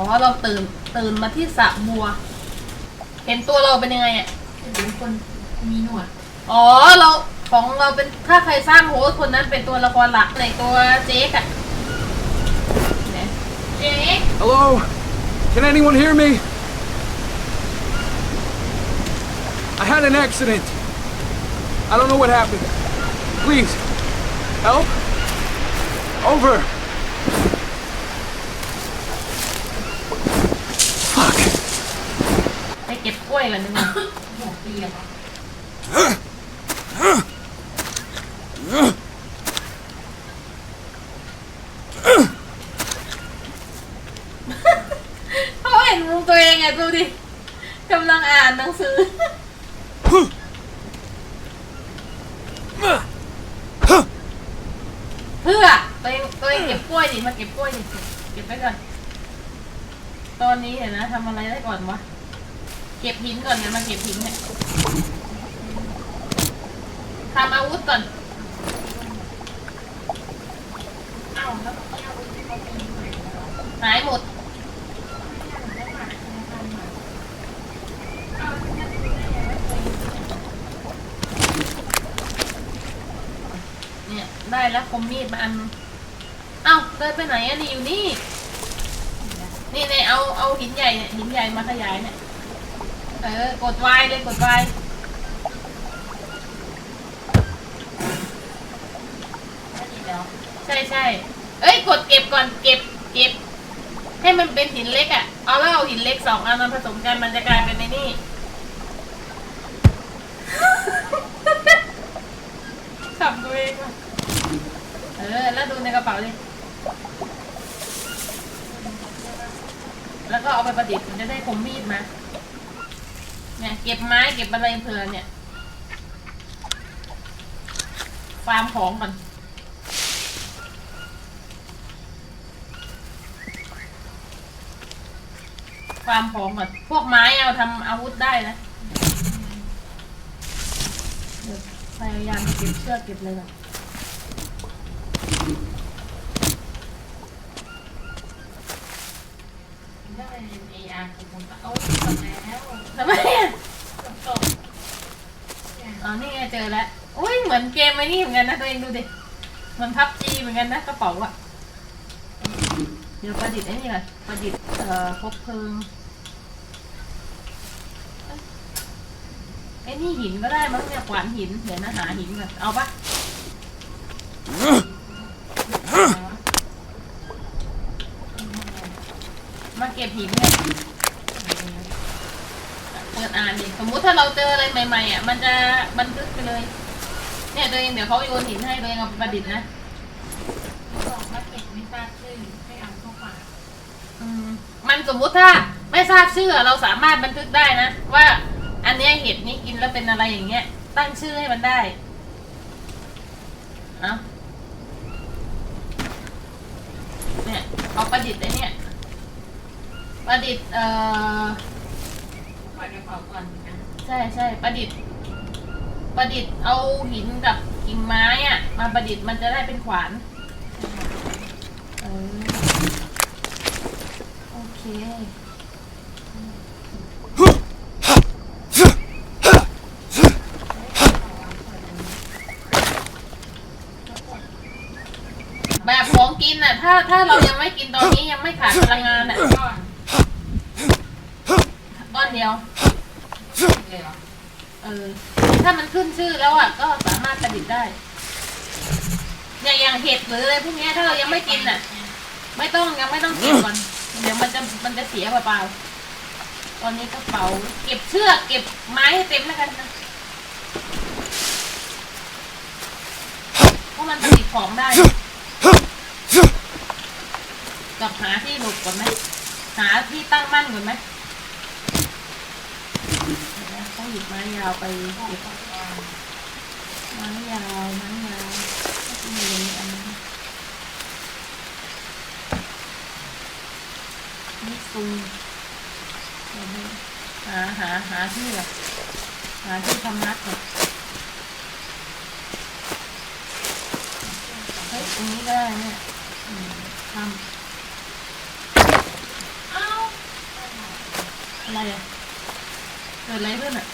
อ๋อเราตื่นตื่นมาที่สระบัว เห็นตัวเราเป็นยังไงอะเป็นคนมีหนวด อ๋อเราของเราเป็นถ้าใครสร้างโฮสต์คนนั้นเป็นตัวละครหลักในตัวเจ๊กอะเนี่ยเจ๊ก Hello? Can anyone hear me? I had an accident. I don't know what happened. Please, help? Over. Fuck. ไปเกล้วยกันนึงนะหัวเปียกอะเขาเห็นมุมตัวเองไงดูดิกำลังอ่านหนังสือเพื่อตัวเองตัวเองเก็บกล้วยดิมาเก็บกล้วยดิเก็บไว้ก่อนตอนนี้เห็นนะทำอะไรได้ก่อนวะ เก็บหินก่อนเดี๋ยวมาเก็บหินเนี่ยทำอาวุธก่อนเอาแล้วเอาหายหมดเอาที่นั่นดูได้ไงว่าเคยเนี่ยได้แล้วคมมีดมาอัน เอ้าเดินไปไหนอะนี่อยู่นี่ นี่เนี่ยเอาเอาหินใหญ่เนี่ยหินใหญ่มาขยายเนี่ย เออกดวายเลยกดวายได้ดีแล้วใช่ใช่เอ้ยกดเก็บก่อนเก็บเก็บ ให้มันเป็นหินเล็กอะ่ะเอาแล้วเอาหินเล็กสองอันมาผสมกันมันจะกลายเป็นในนี่ขับตัวเองว่ะเออ แล้วดูในกระเป๋าดิแล้วก็เอาไปประดิษฐ์มันจะได้คมมีดมา เนี่ยเก็บไม้เก็บอะไรเพลินเนี่ย ฟาร์มของก่อนฟาร์มของก่อนพวกไม้เอาทำอาวุธได้นะเดี๋ยวพยายามเก็บเชือกเก็บเลยก่อนได้เป็น AR คือผมก็เอาจบแล้วทำไมอะ จบจบเนี่ย อ๋อ นี่ไง เจอแล้วอุ้ยเหมือนเกมไอ้นี่เหมือนกันนะตัวเองดูดิเหมือนพับจีเหมือนกันนะกระเป๋าอะเดี๋ยวประดิษฐ์ไอ้นี่ก่อนประดิษฐ์เอ่อคบเพลิงเอ้ยไอ้นี่หินก็ได้มั้งเนี่ยขวานหินเดี๋ยวนะหาหินก่อนเอาปะมาเก็บหินเนี่ย เปิดอ่านดิสมมุติถ้าเราเจออะไรใหม่ๆอะมันจะบันทึกไปเลย เนี่ยตัวเองเดี๋ยวเขาโยนหินให้ตัวเองเอาไปประดิษฐ์นะบอกว่าเก็บไม่ทราบชื่อให้เอาเข้าฝากอืมมันสมมุติถ้าไม่ทราบชื่อเราสามารถบันทึกได้นะว่า อันเนี้ยเห็ดนี้กินแล้วเป็นอะไรอย่างเงี้ย ตั้งชื่อให้มันได้เอาเนี่ยเอาประดิษฐ์ไอ้เนี่ยประดิษฐ์เอ่อ ฝากกระเป๋าก่อนนะใช่ใช่ประดิษฐ์ ประดิษฐ์เอาหินกับกิ่งไม้อะมาประดิษฐ์มันจะได้เป็นขวานเออโอเค แบบของกินอะ ถ้าถ้าเรายังไม่กินตอนนี้ยังไม่ขาดพลังงานอะก่อนก้อน เดียวเลยเหรอเออ ถ้ามันขึ้นชื่อแล้วอะก็สามารถประดิษฐ์ได้เนี่ยอย่างเห็ดหรืออะไรพวกเนี้ยถ้าเรายังไม่กินอะ ไม่ต้องยังไม่ต้องเก็บก่อนเดี๋ยวมันจะมันจะเสียเปล่าๆตอนนี้กระเป๋า เก็บเชือกเก็บไม้ให้เต็มแล้วกันนะเพราะมันผลิตของได้กับหาที่หลบก่อนไหมหาที่ตั้งมั่นก่อนไหม เดี๋ยวนะต้องหยิบไม้ยาวไปเก็บไม้ยาวไม้ยาวที่มีอันนั้นนี่ซูมเดี๋ยวนะหาหาหาที่แบบหาที่ทำนัดก่อเฮ้ยตรงนี้ก็ได้เนี่ยอืมทำอ้าวอะไรอะ ดอะไรขึ้นอะ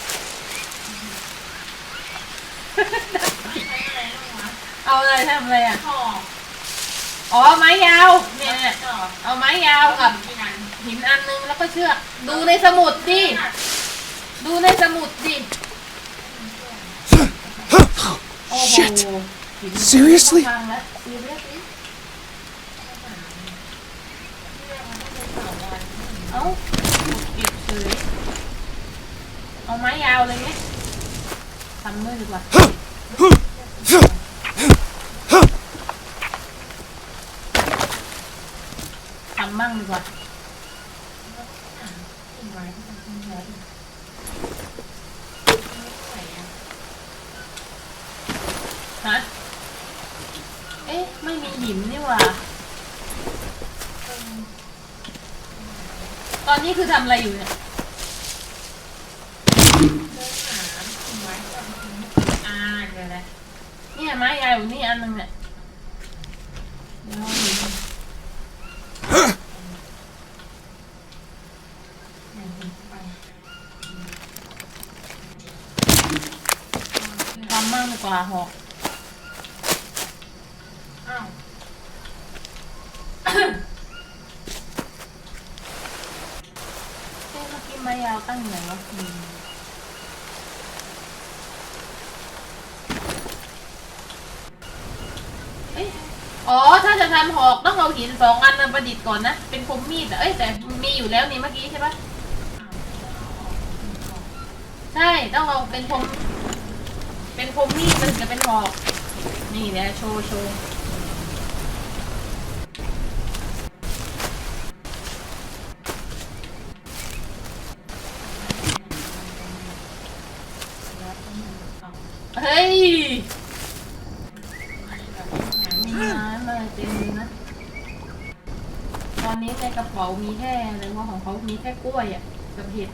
ใช้อะไรบ้างวะเอาอะไรทำอะไรอะ หอกอ๋อไม้ยาวเนี่ยเนี่ยต่อเอาไม้ยาวกับที่นั้นหินอันนึงแล้วก็เชือกดูในสมุดดิ ดูในสมุดดิ โอ้โห Shit. หิน Seriously? พังแล้ว Seriously เอ้าเก็บเฉย เอาไม้ยาวเลยไงทำมือดีกว่าทำมั่งดีกว่าฮะ เอ๊ะ ไม่มีหินนี่หว่า ตอนนี้คือทำอะไรอยู่เนี่ย อ่า เดี๋ยวนะเนี่ยไม้ยาวอยู่นี่อันนึงเนี่ยเดี๋ยวาหินทำมั่งดีกว่าหอกอ้าว เอ๊ะเมื่อกี้ไม้ยาวตั้งอยู่ไหนวะอืม อ๋อ ถ้าจะทำหอกต้องเอาหินสองอันมาประดิษฐ์ก่อนนะ เป็นคมมีดอะเอ้ยแต่มีอยู่แล้วนี่เมื่อกี้ใช่ปะใช่ ต้องเอาเป็นคม เป็นคมมีดมันจะเป็นหอก นี่เดี๋ยวโชว์โชว์ เฮ้ย มีน้ำอะไรเต็มเลยนะ ตอ นี้ในกระเป๋ามีแค่อะไรว่าของเขามีแค่กล้วยอะกับเห็ด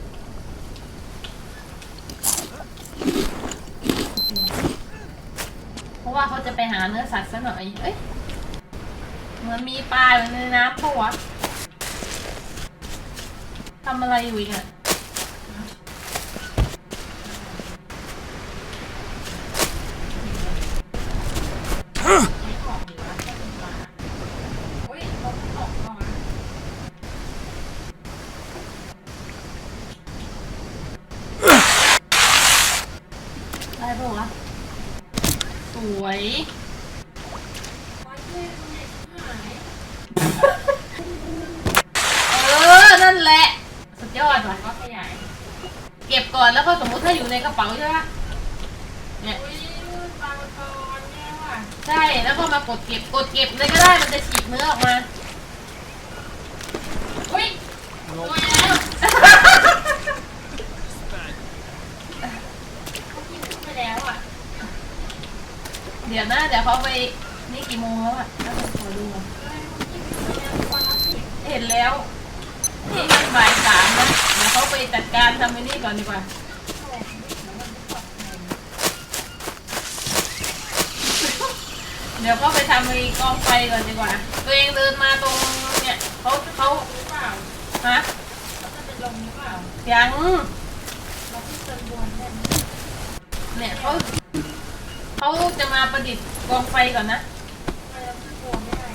เพราะว่าเขาจะไปหาเนื้อสัตว์ซะหน่อยเอ้ยเหมือนมีปลาอยู่ในน้ำปะวะทำอะไรอยู่อีกอะ ใช้ของหรือว่าแค่เป็นปลาอุ้ยลบออกก่อน ได้ปะวะ สวย ว่า เท่คุณใหญ่ชิบหายเออ นั่นแหละ สุดยอดว่ะก็ขยาย เก็บก่อนแล้วก็สมมุติถ้าอยู่ในกระเป๋าใช่ปะเนี่ย อุ้ยปลาตอนเนี่ยว่ะใช่ แล้วก็มากดเก็บ กดเก็บเลยก็ได้ มันจะฉีกเนื้อออกมา อุ้ยตัวแล้วเขากินขึ้นไปแล้วอะ เดี๋ยวนะ เดี๋ยวเขาไป นี่กี่โมงแล้วอะน่ะขอดูก่อนเฮ้ยเขากินขึ้นไปแล้ววันละสิบเห็นแล้วนี่มันบ่ายสามนะเดี๋ยวเขาไปจัดการทำไอ้นี่ก่อนดีกว่าเดี๋ยวก็ไปทำไอ้กองไฟก่อนดีกว่า ตัวเองเดินมาตรงเนี่ยเขาเขาหรือเปล่าฮะยังเนี่ยเขาเขาจะมาประดิษฐ์กองไฟก่อนนะ ทำไมเราขึ้นบวนไม่ได้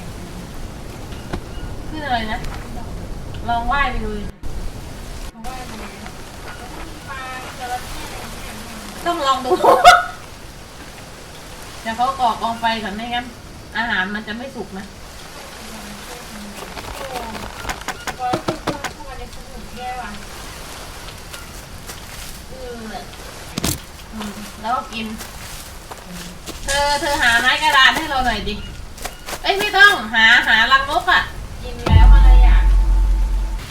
ขึ้นอะไรนะ ลองไหว้ไปดูดิเพราะว่ามันแล้วแล้วก็มีปลาจระเข้อะไรเนี่ยต้องลองดู เดี๋ยวเขาก่อกองไฟก่อนไม่งั้น อาหารมันจะไม่สุกนะ โอ้พอขึ้นเข้าเข้ามาในสมุนแย่ว่ะเอออืมแล้วก็กิน เธอเธอหาไม้กระดานให้เราหน่อยดิ เอ้ยไม่ต้องหาหารังนกอะ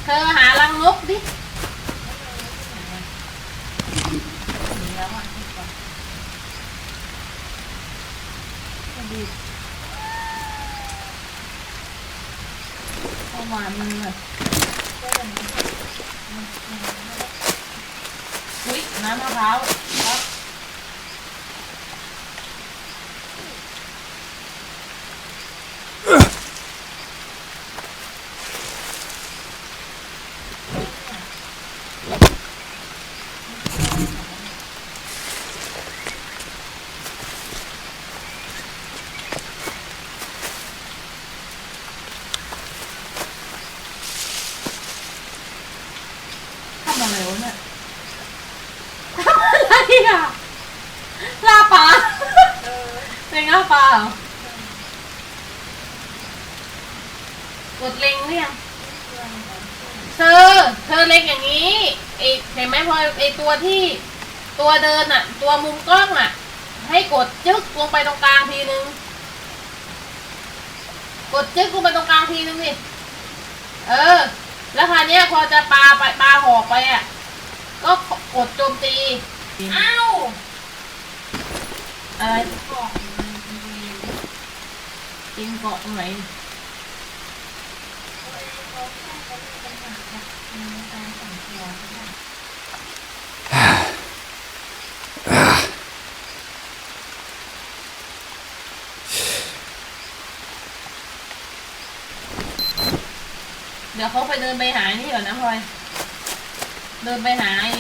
เธอหารังนกดิกินแล้วอะกินก่อนเข้ามามันแบบก็เลยอุ้ยน้ำมะพร้าวครับ ล่าปลาเหรอ กดเล็งหรือยัง เธอ เธอเล็งอย่างนี้ไอเห็นไหมพอไอ ตัวที่ตัวเดินอะตัวมุมกล้องอะให้กดจึ๊กลงไปตรงกลางทีนึง กดจึ๊กลงไปตรงกลางทีนึงสิเออ แล้วคราวเนี้ยพอจะปาไปปาหอกไปอะก็กดโจมตีอ้าวอะไรบอกมันกินเกาะตรงไหน เขาแค่เขามีปัญหากับการสั่งตัวใช่ไหม เดี๋ยวเขาไปเดินไปหานี่ก่อนนะพลอย เดินไปหาไอ้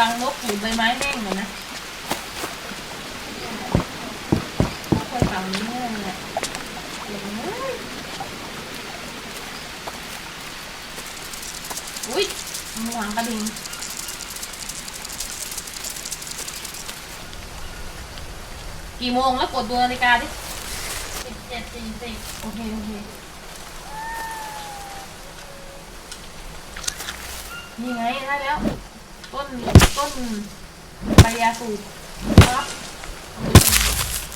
รังนกหรือใบไม้แห้งก่อนนะคอยฝั่งนี้แน่เลยอะเดี๋ยวนะอุ้ยมือหวังกระดิ่งกี่โมงแล้วกดดูนาฬิกาดิสิบเจ็ดสี่สิบโอเค โอเค นี่ไงได้แล้ว ต้นต้นใบยาสูบครับ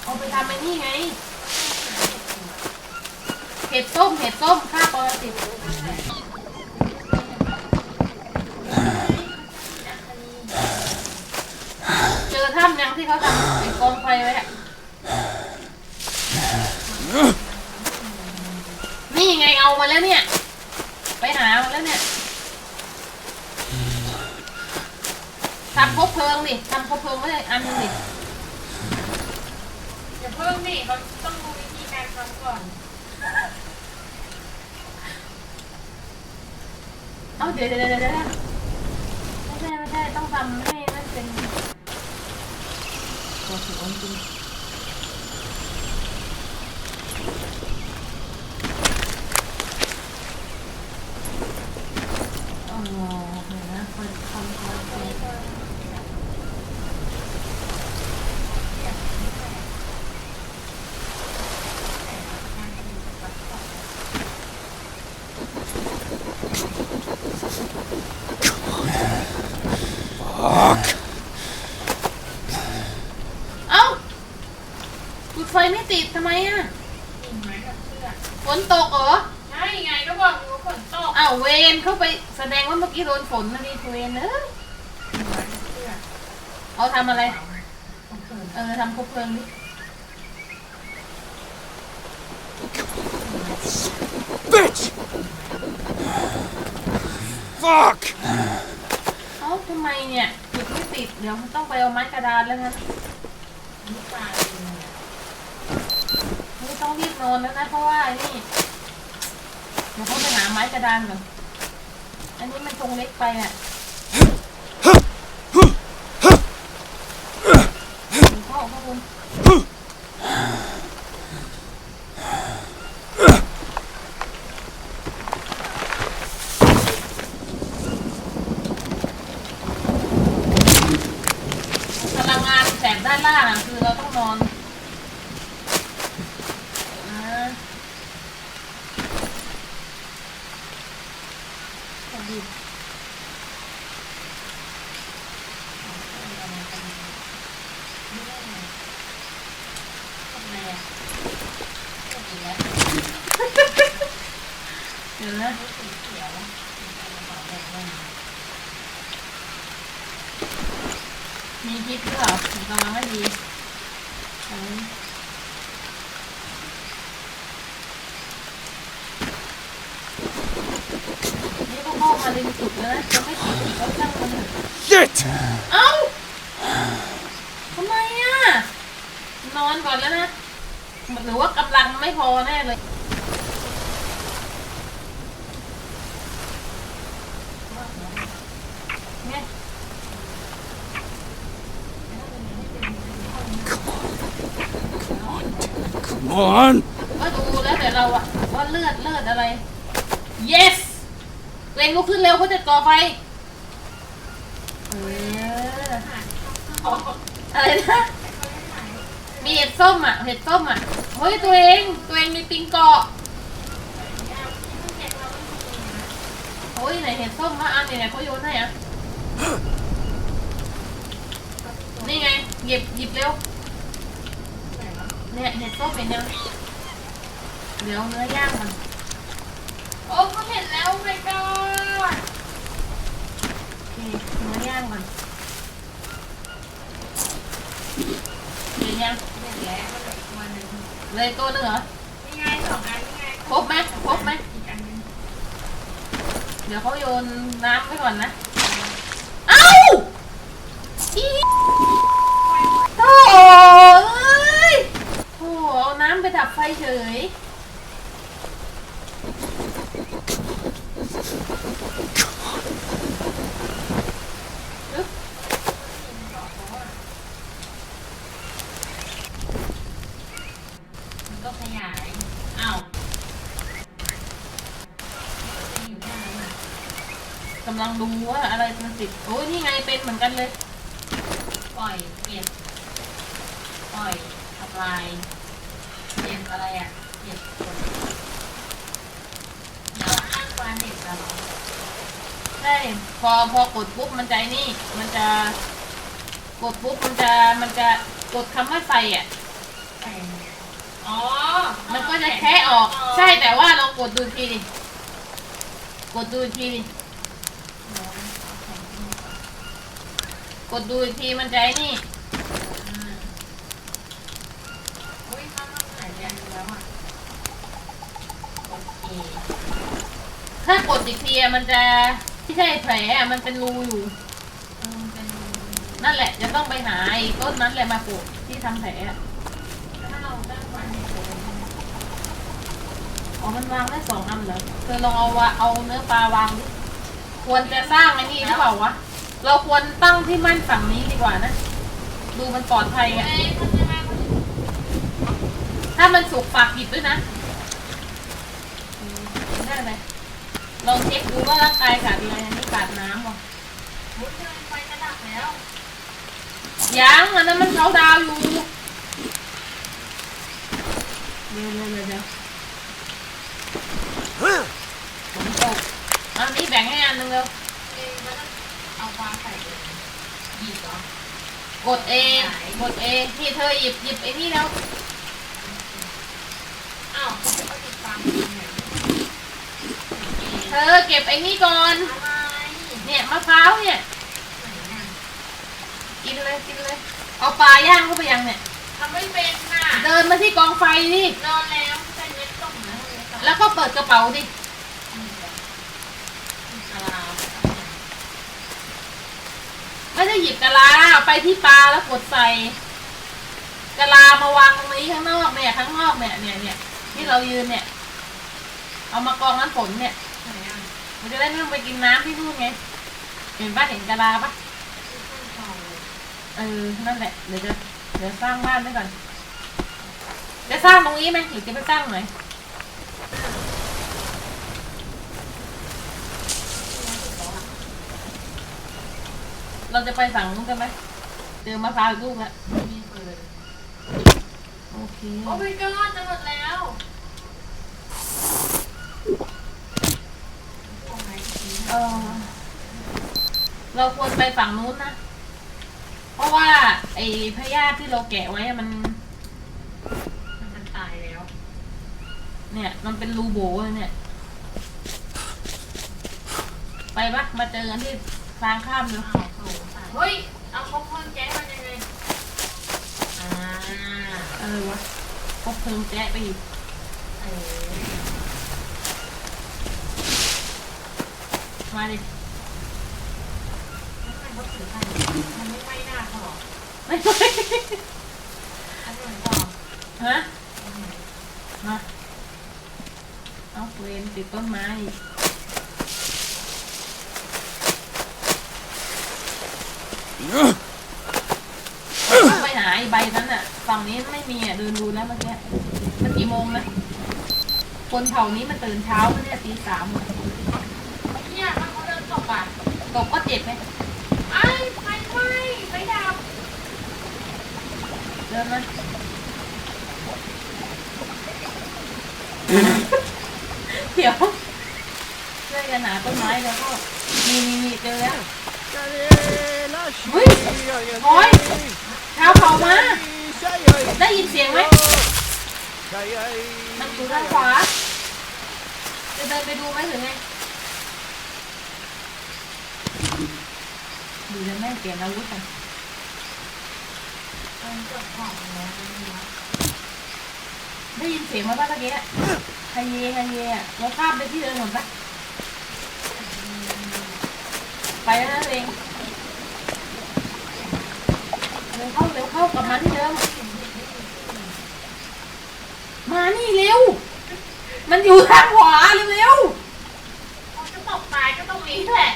เอาไปทำไอ้นี่ไง เห็ดส้มเห็ดส้มค่าปรสิตเจอถ้ำยังที่เขาทำไอ้กองไฟไว้อะนี่ไงเอามาแล้วเนี่ย ไปหามาแล้วเนี่ย ทำครบเพลิงดิทำครบเพลิงไว้เลยอันหนึงดิอย่าเพิ่งดิเขาต้องรู้วิธีการทำก่อน เอาเดี๋ยวเดี๋ยวเดี๋ยวเดี๋ยวไม่ใช่ไม่ใช่ต้องทำให้นั่นเป็นตัวถือจริงอ๋อเดี๋ยวนะคนทำคนทำ เอ้าจุดไฟไม่ติดทำไมอะ กิ่งไม้กับเชือก ฝนตกเหรอ ใช่ไงก็บอกอยู่ว่าฝนตก อ้าวเวนเข้าไปแสดงว่าเมื่อกี้โดน ฝนนะดิเวนเอ้ยกิ่งไม้กับเชือกเอาทำอะไรของเธอเออทำครบเพลิงดิ Bitch! Fuck! เอ้าทำไมเนี่ยจุดไม่ติด เดี๋ยวต้องไปเอาไม้กระดานแล้วงั้นนี่ปลาเองเนี่ยไม่ต้องรีบนอนแล้วนะ เพราะว่าไอ้นี่เดี๋ยวเขาไปหาไม้กระดานก่อน อันนี้มันตรงเล็กไปอะพ่อพ่อคุณพลังงานแสงด้านล่างอะคือเราต้องนอนอ่าสวัสดี ทำไมอะตกอีกแล้ว เดี๋ยวนะ นี่สีเขียวแล้วกระเป๋าแบบนั้น มีพิษหรือเปล่าผมกำลังไม่ดีอันนี้นี่ก็เข้ามาริมสุดแล้ว นะจะไม่ติดอีกก็ช่างมันเถอะ Shit! เอ้าทำไมอะ นอนก่อนแล้วนะหรือว่ากำลังไม่พอแน่เลยเนี่ย Come on! ก็ดูแล้วแต่เราอะว่าเลือดเลือดอะไร yes ตัว เองลุกขึ้นเร็วเขาจะก่อไฟเอออะไรนะเขาไม่หายเอมีเห็ดส้มอะ เห็ดส้มอะ เฮ้ยตัวเอง ตัวเองมีปิงเกาะโอ้ยไหนเห็ดส้มวะอันไหนไหนเขาโยนให้อะ นี่ไง หยิบหยิบเร็ว เนี่ยเห็ดส้มเป็นยังเดี๋ยวเนื้อย่างมัน โอ้เขาเห็นแล้วไม่ก็ โอเคเนื้อย่างมันเห็นยังเห็นแล้วก็เลยตัวหนึ่งเลยตัวหนึงเหรอ นี่ไงสองอันนี่ไงครบไหมครบไหม อีกอันหนึงเดี๋ยวเขาโยนน้ำไปก่อนนะ เอ้าอีโถ่เอ้ยโถ่เอาน้ำไปดับไฟเฉย อึ๊บ มันก็ขยายอ้าวจะอยู่ที่ไหนอะ กำลังดูว่าอะไรมันติด โอ้ยนี่ไง เป็นเหมือนกันเลย ปล่อยเปลี่ยนปล่อยทำลายเปลี่ยนอะไรอะเปลี่ยนคนแล้วข้างกวานเด็กเราใช่พอพอกดปุ๊บมันจะนี่ มันจะกดปุ๊บมันจะมันจะกดคำว่าใส่อะอ๋อ มันก็จะแคะออก ใช่แต่ว่าลองกดดูอีกทีดิกดดูอีกทีดิ กดดูอีกทีมันใจนี่ถ้ากดอีกทีมันจะไม่ใช่แผลมันเป็นรูอยู่ นั่นแหละ จะต้องไปหาไอ้ต้นนั้นแหละมาปลูกที่ทำแผลถ้าเราได้วางในโถอ๋อ มันวางได้สองอันเหรอเธอลองเอาวะเอาเนื้อปลาวางดิ ควรจะสร้างไอ้นี่หรือเปล่าวะ เราควรตั้งที่มั่นฝั่งนี้ดีกว่านะ ดูมันปลอดภัยเอ้อะยมันจะมาถ้ามันสุกฝากหยิบด้วยนะอืมได้เลยลองเช็คดูว่าร่างกายขาดอะไรอันนี้ขาดน้ำว่ะมุดเลยไฟกระดับแล้วยังอันนั้นมันเขาดาวอยู่เดี๋ยวเดี๋ยวเดี๋ยวเดี๋ยวฝนตกอันนี้แบ่งให้อันนึงเร็วเอ้ยมันต้อง เอาวางใส่เลยหยิบเหรอกดเองกดเองที่เธอหยิบหยิบไอ้นี่แล้วอ้าวเขาจะติดตามยังไงเธอเก็บไอ้นี่ก่อน อะไรเนี่ยมะพร้าวเนี่ย ไหนน่ะกินเลยกินเลย เอาปลาย่างเข้าไปยังเนี่ย ทำไม่เป็นค่ะเดินมาที่กองไฟดินอนแล้วใส่เม็ดต้มนะเม็ดต้มแล้วก็เปิดกระเป๋าดิ กะลา ไม่ได้หยิบกะลาไปที่ปลาแล้วกดใส่กะลามาวางตรงนี้ข้างนอกเนี่ยข้างนอกเนี่ยเนี่ยเนี่ยที่เรายืนเนี่ย เอามากองน้ำฝนเนี่ยมันจะได้ไม่ต้องไปกินน้ำที่นู่นไงเห็นป้าเห็นกะลาปะที่ต้นทองเลยเออนั่นแหละเดี๋ยวจะเดี๋ยวสร้างบ้านไว้ก่อนจะสร้างตรงนี้ไหมหรือจะไปสร้างไหน เราจะไปฝั่งนู้นกันไหมเจอมะพร้าวอีกลูกแล้วมีเปิดโอเค โอ้ my god จะหมดแล้วตรงไหนอีกทีเออเราควรไปฝั่งนู้นนะ เพราะว่า ไอ้พยาธิที่เราแกะไว้อะมัน มันตายแล้ว เนี่ย มันเป็นรูโบเลยเนี่ย ไปปะมาเจอกันที่ทางข้ามเลยอ้าวโถตาย เฮ้ย เอาเขาเพิ่มแก๊สมันยังไง อ่าเออวะพกเพลิงแจ๊ะไปอีกเออมาดิแล้วมันก็ถือกันมันไม่ไหม้หน้าเขาหรอไม่ไม่อันนี้มันต่อฮะ มา เอาเวนติดต้นไม้อีก ไปหาไอ้ใบนั้นอะ ฝั่งนี้ไม่มีอะเดินดูแล้วเมื่อกี้มันกี่โมงแล้วคนเผ่านี้มันตื่นเช้าเนี่ยตีสามเนี่ยมันเขาเดินตกอะตกก็เจ็บไหมไอ้ไฟไหม้ไฟดับเดินมาเดี๋ยวช่วยกันหาต้นไม้แล้วก็มีมีเจอแล้วเจอ ฮ้ยโอ๊ยเท้าเขามา ได้ยินเสียงไหมมันอยู่ด้านขวา จะเดินไปดูไหมหรือไงดูแล้วแม่เปลี่ยนอาวุธกันได้ยินเสียงไหมาป่ะตะกี้ไฮเยไฮเยอะเราข้ามไปที่เดินหมดปะไปแล้วนะเอง ร็วเข้าเร็วเข้ากลับมาที่เดิม มานี่เร็ว มันอยู่ทางขวาเร็วเขาจะตกตายก็ต้องมีแหละ